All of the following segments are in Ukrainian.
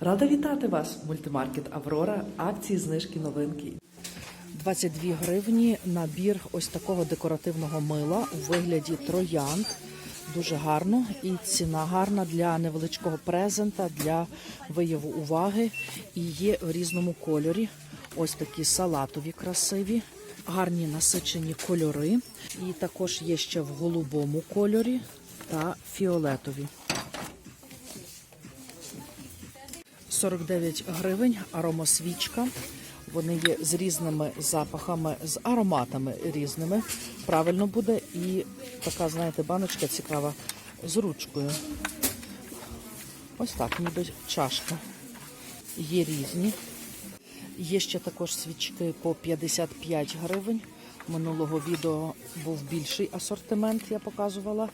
Рада вітати вас, мультимаркет Аврора, акції, знижки, новинки. 22 гривні набір ось такого декоративного мила у вигляді троянд. Дуже гарно і ціна гарна для невеличкого презента, для вияву уваги. І є в різному кольорі. Ось такі салатові красиві, гарні насичені кольори. І також є ще в голубому кольорі та фіолетові. 49 гривень аромасвічка. Вони є з різними запахами, з ароматами різними. Правильно буде. І така, знаєте, баночка цікава з ручкою. Ось так, ніби чашка. Є різні. Є ще також свічки по 55 гривень. Минулого відео був більший асортимент, я показувала.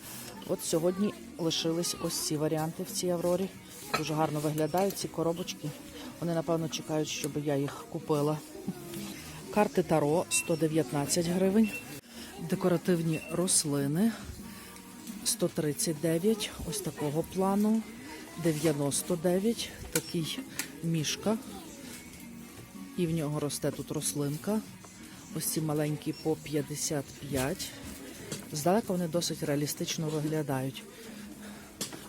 От сьогодні лишились ось ці варіанти в цій Аврорі. Дуже гарно виглядають ці коробочки. Вони, напевно, чекають, щоб я їх купила. Карти Таро 119 гривень. Декоративні рослини 139, ось такого плану. 99, такий мішка. І в нього росте тут рослинка. Ось ці маленькі по 55. Здалека вони досить реалістично виглядають.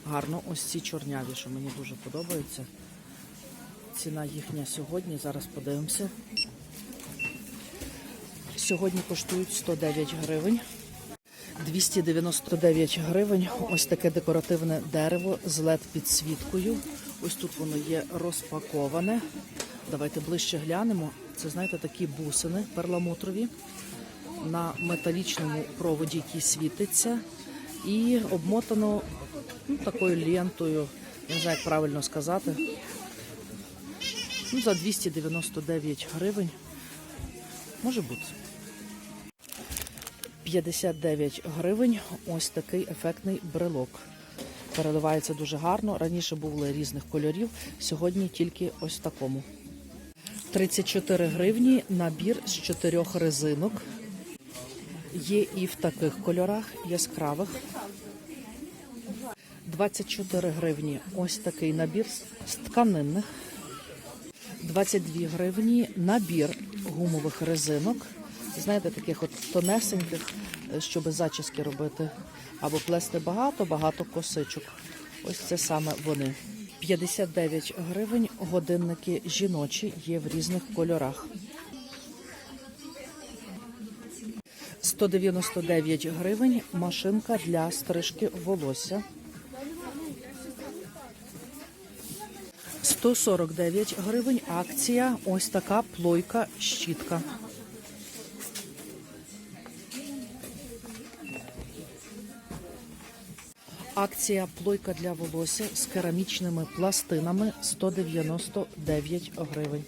Гарно, ось ці чорняві, що мені дуже подобаються. Ціна їхня сьогодні, зараз подивимося. Сьогодні коштують 109 гривень. 299 гривень. Ось таке декоративне дерево з led підсвіткою. Ось тут воно є розпаковане. Давайте ближче глянемо. Це, знаєте, такі бусини перламутрові на металічному проводі, який світиться, і обмотано ну, такою лентою, не знаю, як правильно сказати. Ну, за 299 гривень. Може бути. 59 гривень. Ось такий ефектний брелок. Переливається дуже гарно. Раніше були різних кольорів, сьогодні тільки ось в такому. 34 гривні набір з чотирьох резинок. Є і в таких кольорах яскравих. 24 гривні ось такий набір з тканинних. 22 гривні набір гумових резинок. Знаєте, таких от тонесеньких, е, щоб зачіски робити. Або плести багато, багато косичок. Ось це саме вони. 59 гривень годинники жіночі є в різних кольорах. 199 гривень машинка для стрижки волосся. 149 гривень акція. Ось така плойка щітка. Акція плойка для волосся з керамічними пластинами 199 гривень.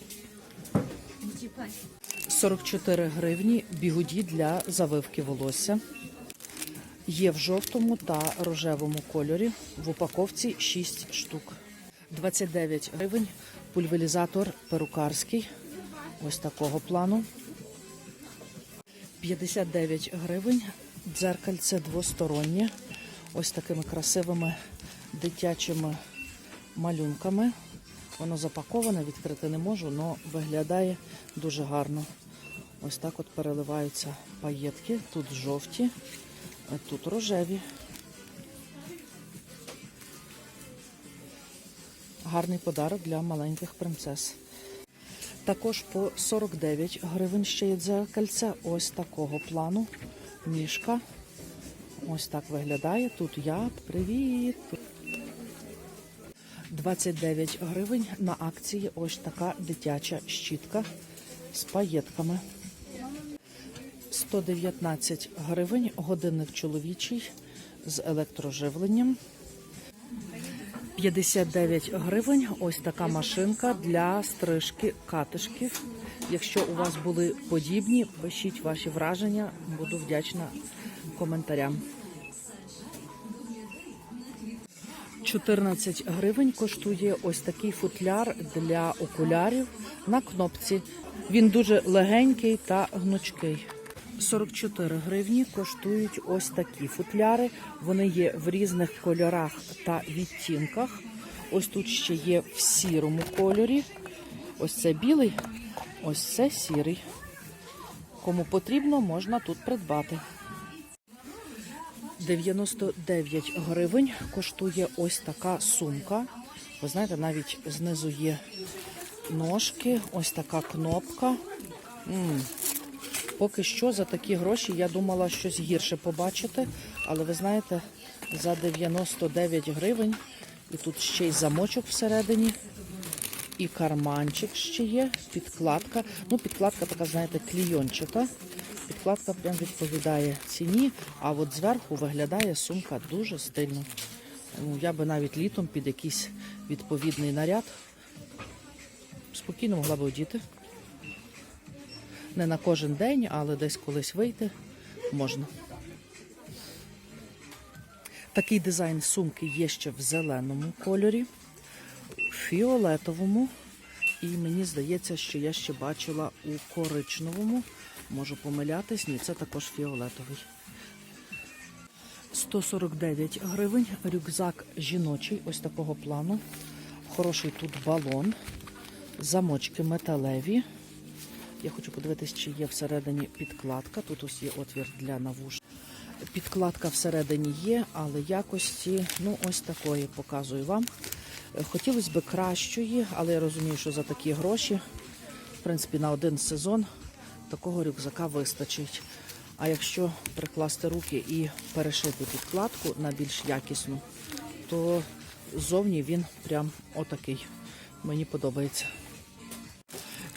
44 гривні бігуді для завивки волосся. Є в жовтому та рожевому кольорі. В упаковці 6 штук. 29 гривень пульверізатор перукарський. Ось такого плану. 59 гривень. Дзеркальце двостороннє. Ось такими красивими дитячими малюнками. Воно запаковане, відкрити не можу, але виглядає дуже гарно. Ось так от переливаються паєтки. Тут жовті, тут рожеві. Гарний подарок для маленьких принцес. Також по 49 гривень ще є дзеркальце. Ось такого плану. Мішка. Ось так виглядає. Тут я. Привіт! 29 гривень на акції ось така дитяча щітка з паєтками. 119 гривень годинник чоловічий з електроживленням. 59 гривень ось така машинка для стрижки катишків. Якщо у вас були подібні, пишіть ваші враження. Буду вдячна коментарям. 14 гривень коштує ось такий футляр для окулярів на кнопці. Він дуже легенький та гнучкий. 44 гривні коштують ось такі футляри. Вони є в різних кольорах та відтінках. Ось тут ще є в сірому кольорі. Ось це білий, ось це сірий. Кому потрібно, можна тут придбати. 99 гривень коштує ось така сумка. Ви знаєте, навіть знизу є ножки, ось така кнопка. Поки що за такі гроші я думала щось гірше побачити, але ви знаєте, за 99 гривень і тут ще й замочок всередині, і карманчик ще є, підкладка. Ну, підкладка така, знаєте, клійончата. Підкладка прям відповідає ціні, а от зверху виглядає сумка дуже стильно. Ну, Я би навіть літом під якийсь відповідний наряд спокійно могла би одіти. Не на кожен день, але десь колись вийти можна. Такий дизайн сумки є ще в зеленому кольорі, фіолетовому. І мені здається, що я ще бачила у коричневому. Можу помилятись, ні, це також фіолетовий. 149 гривень. Рюкзак жіночий, ось такого плану. Хороший тут балон. Замочки металеві. Я хочу подивитись, чи є всередині підкладка. Тут ось є отвір для навуш. Підкладка всередині є, але якості, ну, ось такої показую вам. Е, Хотілося б кращої, але я розумію, що за такі гроші, в принципі, на один сезон такого рюкзака вистачить. А якщо прикласти руки і перешити підкладку на більш якісну, то зовні він прям отакий. Мені подобається.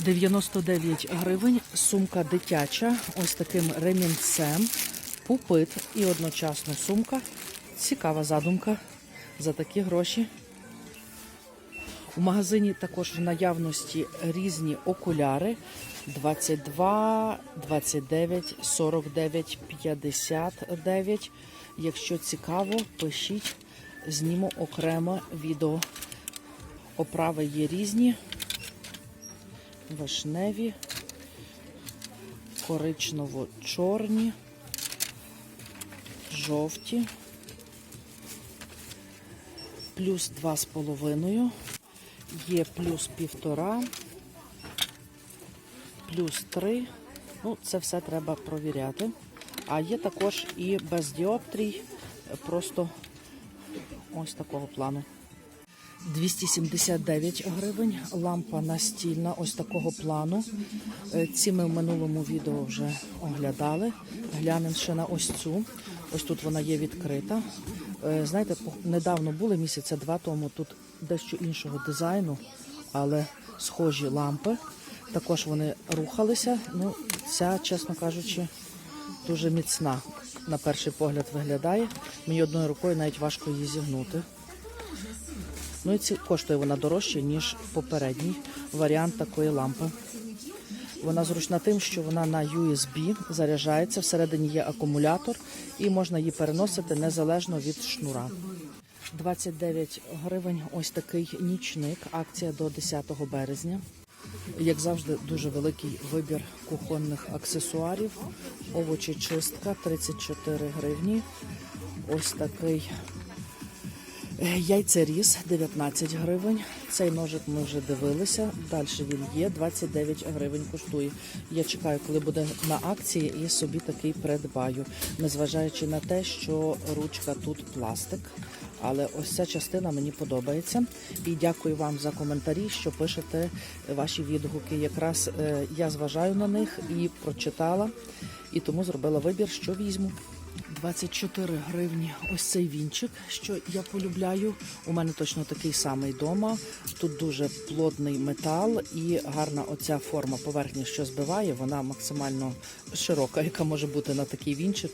99 гривень, сумка дитяча, ось таким ремінцем, пупит і одночасно сумка. Цікава задумка за такі гроші. У магазині також в наявності різні окуляри 22, 29, 49, 59. Якщо цікаво, пишіть, зніму окремо відео. Оправи є різні, вишневі, коричнево-чорні, жовті, плюс 2,5. Є плюс півтора, плюс три. Ну, це все треба провіряти. А є також і без діоптрій, просто ось такого плану. 279 гривень, лампа настільна, ось такого плану. Е, Ці ми в минулому відео вже оглядали. Глянемо ще на ось цю. Ось тут вона є відкрита. Е, Знаєте, недавно були місяця два тому тут дещо іншого дизайну, але схожі лампи. Також вони рухалися. Ну, ця, чесно кажучи, дуже міцна. На перший погляд виглядає. Мені одною рукою навіть важко її зігнути. Ну і ці коштує вона дорожче, ніж попередній варіант такої лампи. Вона зручна тим, що вона на USB заряджається, всередині є акумулятор і можна її переносити незалежно від шнура. 29 гривень ось такий нічник, акція до 10 березня. Як завжди, дуже великий вибір кухонних аксесуарів. Овочечистка 34 гривні. Ось такий Яйцеріз 19 гривень. Цей ножик ми вже дивилися. Далі він є 29 гривень коштує. Я чекаю, коли буде на акції, і собі такий придбаю, незважаючи на те, що ручка тут пластик. Але ось ця частина мені подобається. І дякую вам за коментарі, що пишете ваші відгуки. Якраз е, я зважаю на них і прочитала, і тому зробила вибір, що візьму. 24 гривні. Ось цей вінчик, що я полюбляю. У мене точно такий самий вдома. Тут дуже плотний метал і гарна оця форма поверхні, що збиває. Вона максимально широка, яка може бути на такий вінчик.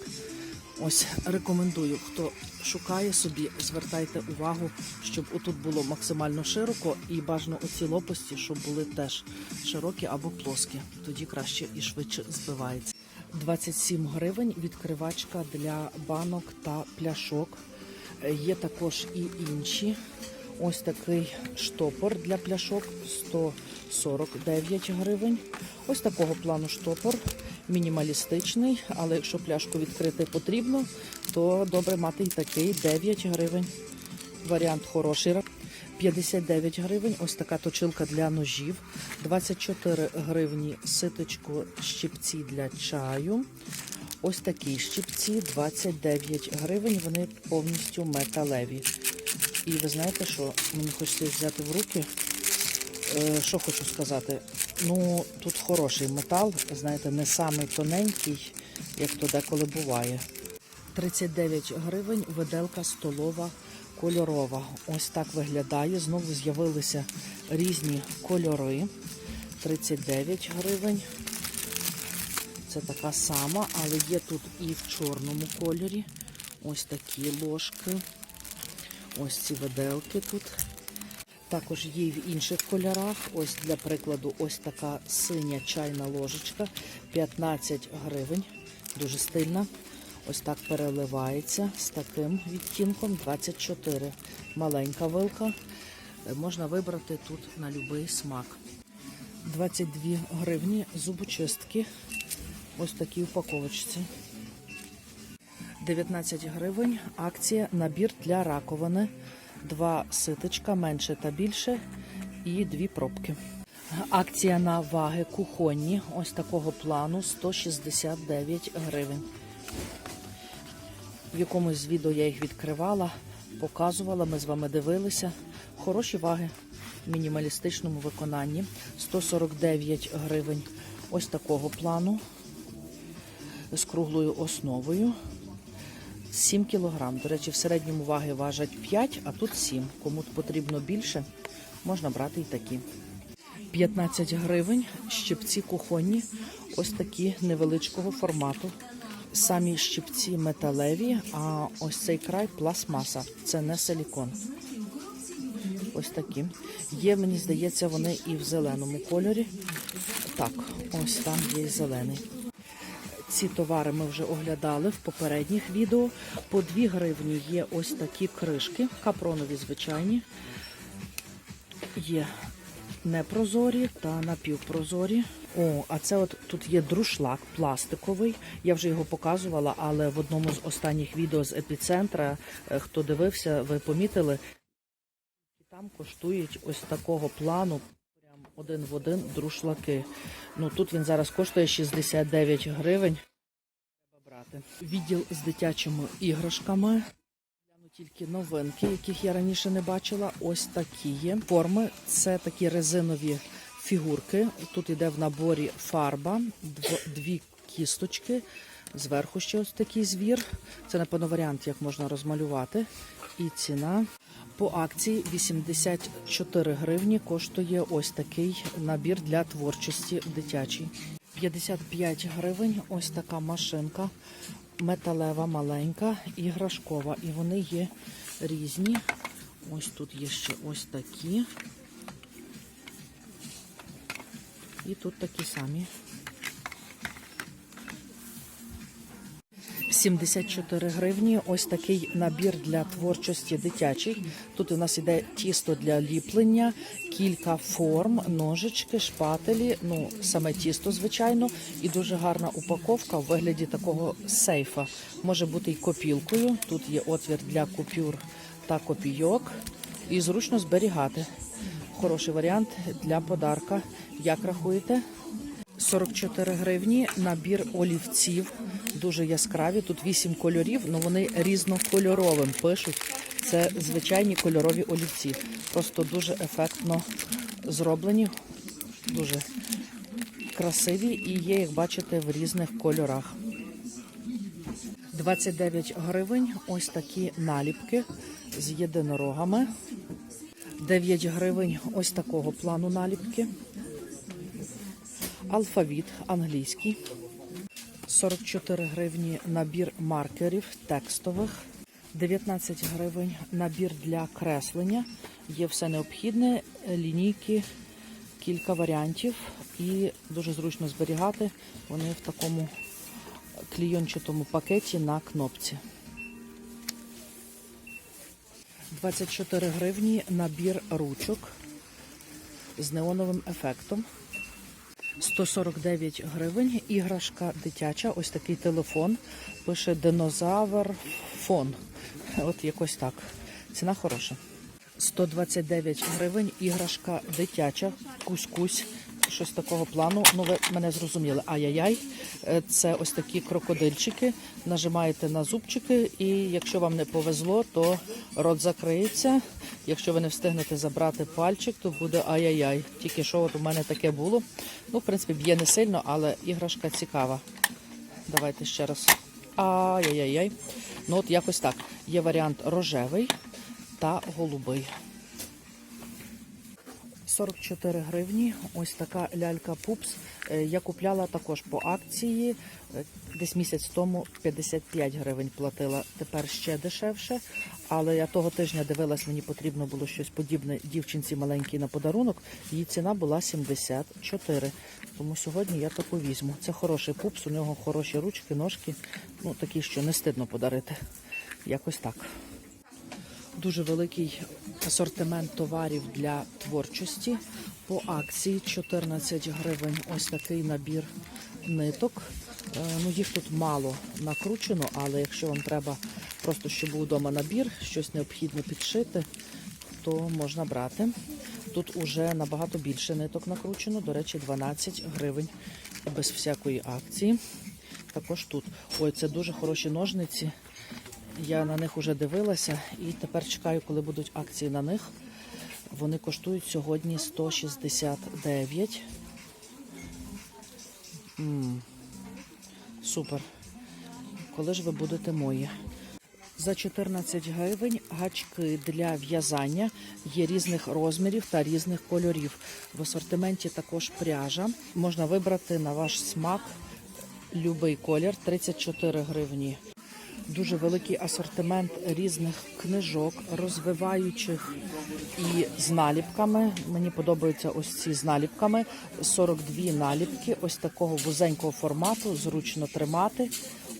Ось рекомендую, хто шукає собі, звертайте увагу, щоб отут було максимально широко і бажано оці лопасті, щоб були теж широкі або плоскі. Тоді краще і швидше збивається. 27 гривень відкривачка для банок та пляшок. Е, Є також і інші. Ось такий штопор для пляшок 149 гривень. Ось такого плану штопор мінімалістичний, але якщо пляшку відкрити потрібно, то добре мати і такий 9 гривень. Варіант хороший. 59 гривень. Ось така точилка для ножів. 24 гривні ситочко щипці для чаю. Ось такі щипці 29 гривень. Вони повністю металеві. І ви знаєте, що мені хочеться взяти в руки. Е, Що хочу сказати? Ну, тут хороший метал, знаєте, не самий тоненький, як то деколи буває. 39 гривень виделка столова кольорова. Ось так виглядає. Знову з'явилися різні кольори. 39 гривень. Це така сама, але є тут і в чорному кольорі. Ось такі ложки. Ось ці виделки тут. Також є в інших кольорах. Ось для прикладу, ось така синя чайна ложечка 15 гривень. Дуже стильна. Ось так переливається з таким відтінком 24. Маленька вилка. Е, Можна вибрати тут на будь-який смак. 22 гривні зубочистки. Ось такі упаковочці. 19 гривень. Акція набір для раковини. Два ситочка менше та більше. І дві пробки. Акція на ваги кухонні. Ось такого плану 169 гривень. В якомусь з відео я їх відкривала, показувала, ми з вами дивилися. Хороші ваги в мінімалістичному виконанні. 149 гривень ось такого плану з круглою основою. 7 кілограм. До речі, в середньому ваги важать 5, а тут 7. Кому потрібно більше, можна брати і такі. 15 гривень, щипці кухонні, ось такі невеличкого формату. Самі щипці металеві, а ось цей край пластмаса. Це не силікон. Ось такі. Є, мені здається, вони і в зеленому кольорі. Так, ось там є зелений. Ці товари ми вже оглядали в попередніх відео. По 2 гривні є ось такі кришки, капронові звичайні. Є непрозорі та напівпрозорі. О, а це от тут є друшлак пластиковий. Я вже його показувала, але в одному з останніх відео з епіцентра, е, хто дивився, ви помітили, там коштують ось такого плану. Прям один в один друшлаки. Ну тут він зараз коштує 69 гривень. Треба брати. Відділ з дитячими іграшками. Тільки новинки, яких я раніше не бачила. Ось такі є. Форми це такі резинові фігурки. Тут йде в наборі фарба, дв- дві кісточки. Зверху ще ось такий звір. Це, напевно, варіант, як можна розмалювати. І ціна по акції 84 гривні коштує ось такий набір для творчості дитячий. 55 гривень ось така машинка, металева, маленька, іграшкова. І вони є різні. Ось тут є ще ось такі. І тут такі самі. 74 гривні. Ось такий набір для творчості дитячий. Тут у нас іде тісто для ліплення, кілька форм, ножички, шпателі. Ну, саме тісто, звичайно, і дуже гарна упаковка в вигляді такого сейфа. Може бути і копілкою. Тут є отвір для купюр та копійок. І зручно зберігати. Хороший варіант для подарка. Як рахуєте? 44 гривні набір олівців. Дуже яскраві. Тут 8 кольорів, але вони різнокольоровим пишуть. Це звичайні кольорові олівці. Просто дуже ефектно зроблені, дуже красиві і є, як бачите, в різних кольорах. 29 гривень. Ось такі наліпки з єдинорогами. 9 гривень ось такого плану наліпки. Алфавіт англійський. 44 гривні набір маркерів текстових. 19 гривень набір для креслення. Є все необхідне, лінійки, кілька варіантів і дуже зручно зберігати. Вони в такому клійончатому пакеті на кнопці. 24 гривні набір ручок з неоновим ефектом. 149 гривень. Іграшка дитяча, ось такий телефон. Пише динозавр фон. От якось так. Ціна хороша. 129 гривень, іграшка дитяча, кусь-кусь, щось такого плану. Ну, ви мене зрозуміли. Ай-яй-яй. Е, Це ось такі крокодильчики. Нажимаєте на зубчики, і якщо вам не повезло, то рот закриється. Якщо ви не встигнете забрати пальчик, то буде ай-яй-яй. Тільки що от у мене таке було. Ну, в принципі, б'є не сильно, але іграшка цікава. Давайте ще раз. Ай-яй-яй. Ну, от якось так. Є варіант рожевий та голубий. 44 гривні. Ось така лялька Пупс. Е, Я купляла також по акції. Е, Десь місяць тому 55 гривень платила. Тепер ще дешевше. Але я того тижня дивилась, мені потрібно було щось подібне дівчинці маленькій на подарунок. Її ціна була 74. Тому сьогодні я таку візьму. Це хороший пупс, у нього хороші ручки, ножки. Ну такі, що не стидно подарити. Якось так. Дуже великий асортимент товарів для творчості. По акції 14 гривень. Ось такий набір ниток. Е, Ну, їх тут мало накручено, але якщо вам треба просто, щоб був вдома набір, щось необхідне підшити, то можна брати. Тут уже набагато більше ниток накручено. До речі, 12 гривень без всякої акції. Також тут. Ой, це дуже хороші ножниці. Я на них вже дивилася і тепер чекаю, коли будуть акції на них. Вони коштують сьогодні 169. м супер. Коли ж ви будете мої? За 14 гривень гачки для в'язання є різних розмірів та різних кольорів. В асортименті також пряжа. Можна вибрати на ваш смак любий колір 34 гривні. Дуже великий асортимент різних книжок, розвиваючих і з наліпками. Мені подобаються ось ці з наліпками. 42 наліпки, ось такого вузенького формату, зручно тримати.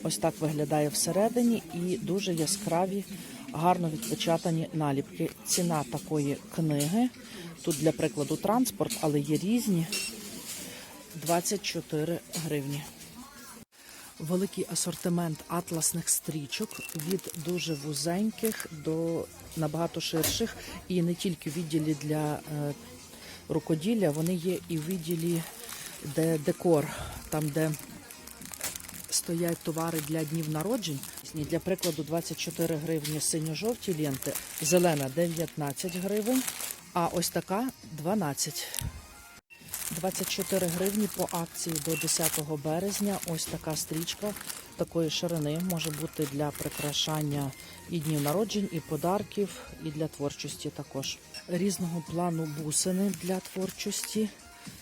Ось так виглядає всередині і дуже яскраві, гарно відпечатані наліпки. Ціна такої книги. Тут для прикладу транспорт, але є різні 24 гривні. Великий асортимент атласних стрічок від дуже вузеньких до набагато ширших. І не тільки в відділі для е, рукоділля, вони є і в відділі, де декор, там, де стоять товари для днів народжень. Для прикладу 24 гривні синьо-жовті ленти, зелена 19 гривень, а ось така 12. 24 гривні по акції до 10 березня. Ось така стрічка такої ширини може бути для прикрашання і днів народжень, і подарків, і для творчості також. Різного плану бусини для творчості.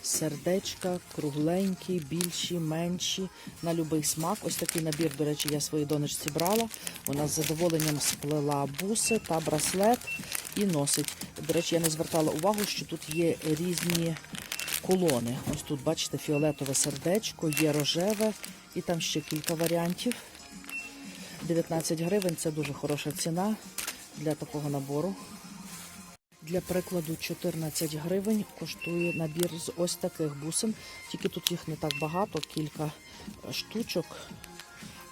Сердечка, кругленькі, більші, менші, на будь-який смак. Ось такий набір, до речі, я своїй донечці брала. Вона з задоволенням сплела буси та браслет і носить. До речі, я не звертала увагу, що тут є різні колони. Ось тут, бачите, фіолетове сердечко, є рожеве і там ще кілька варіантів. 19 гривень це дуже хороша ціна для такого набору. Для прикладу 14 гривень коштує набір з ось таких бусин. Тільки тут їх не так багато, кілька штучок,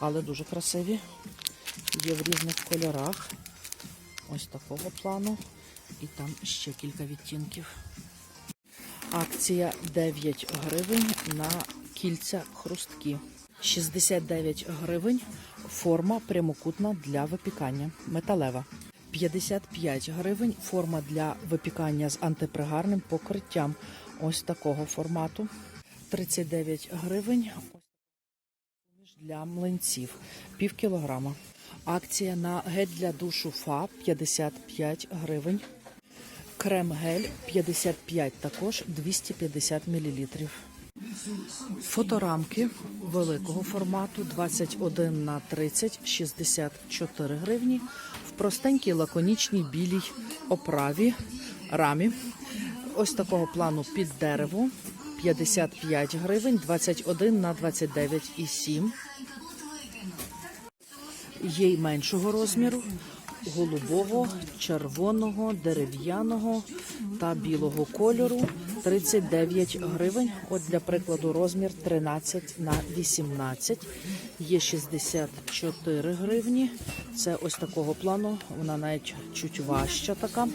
але дуже красиві. Є в різних кольорах. Ось такого плану. І там ще кілька відтінків. Акція 9 гривень на кільця хрусткі. 69 гривень форма прямокутна для випікання. Металева. 55 гривень форма для випікання з антипригарним покриттям. Ось такого формату. 39 гривень для млинців. Пів кілограма. Акція на гель для душу ФА 55 гривень. Крем-гель 55 також 250 мл. Фоторамки великого формату 21 на 30 64 гривні. В простенькій лаконічній білій оправі рамі. Ось такого плану під дерево 55 гривень, 21 на 29,7. Є й меншого розміру, голубого, червоного, дерев'яного та білого кольору 39 гривень. От для прикладу розмір 13 на 18. Є 64 гривні. Це ось такого плану. Вона навіть чуть важча така.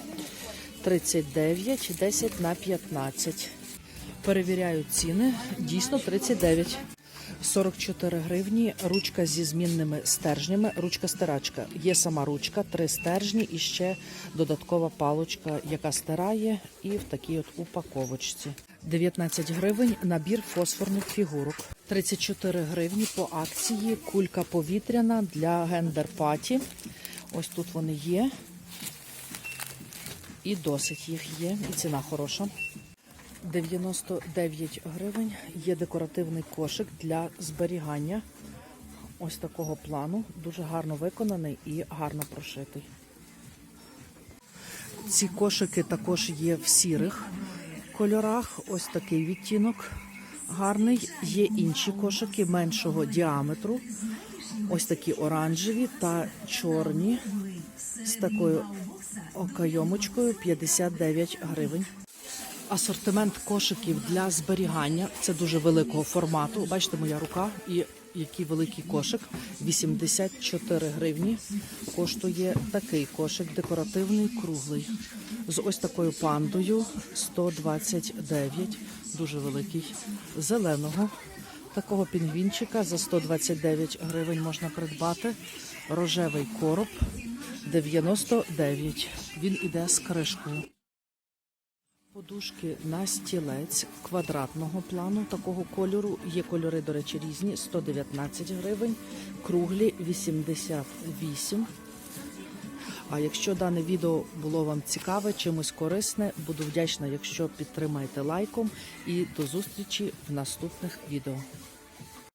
39, 10 на 15. Перевіряю ціни. Дійсно 39. 44 гривні. Ручка зі змінними стержнями. Ручка стирачка. Є сама ручка, три стержні і ще додаткова палочка, яка стирає, і в такій от упаковочці. 19 гривень набір фосфорних фігурок. 34 гривні по акції. Кулька повітряна для гендер-паті. Ось тут вони є. І досить їх є, і ціна хороша. 99 гривень є декоративний кошик для зберігання. Ось такого плану. Дуже гарно виконаний і гарно прошитий. Ці кошики також є в сірих кольорах. Ось такий відтінок гарний. Є інші кошики меншого діаметру. Ось такі оранжеві та чорні з такою окайомочкою 59 гривень. Асортимент кошиків для зберігання це дуже великого формату. Бачите, моя рука і який великий кошик. 84 гривні. Коштує такий кошик декоративний, круглий. З ось такою пандою 129, дуже великий. Зеленого такого пінгвінчика за 129 гривень можна придбати. Рожевий короб 99. Він іде з кришкою. Подушки на стілець квадратного плану такого кольору. Є кольори, до речі, різні. 119 гривень, круглі 88. А якщо дане відео було вам цікаве, чимось корисне, буду вдячна, якщо підтримаєте лайком. І до зустрічі в наступних відео.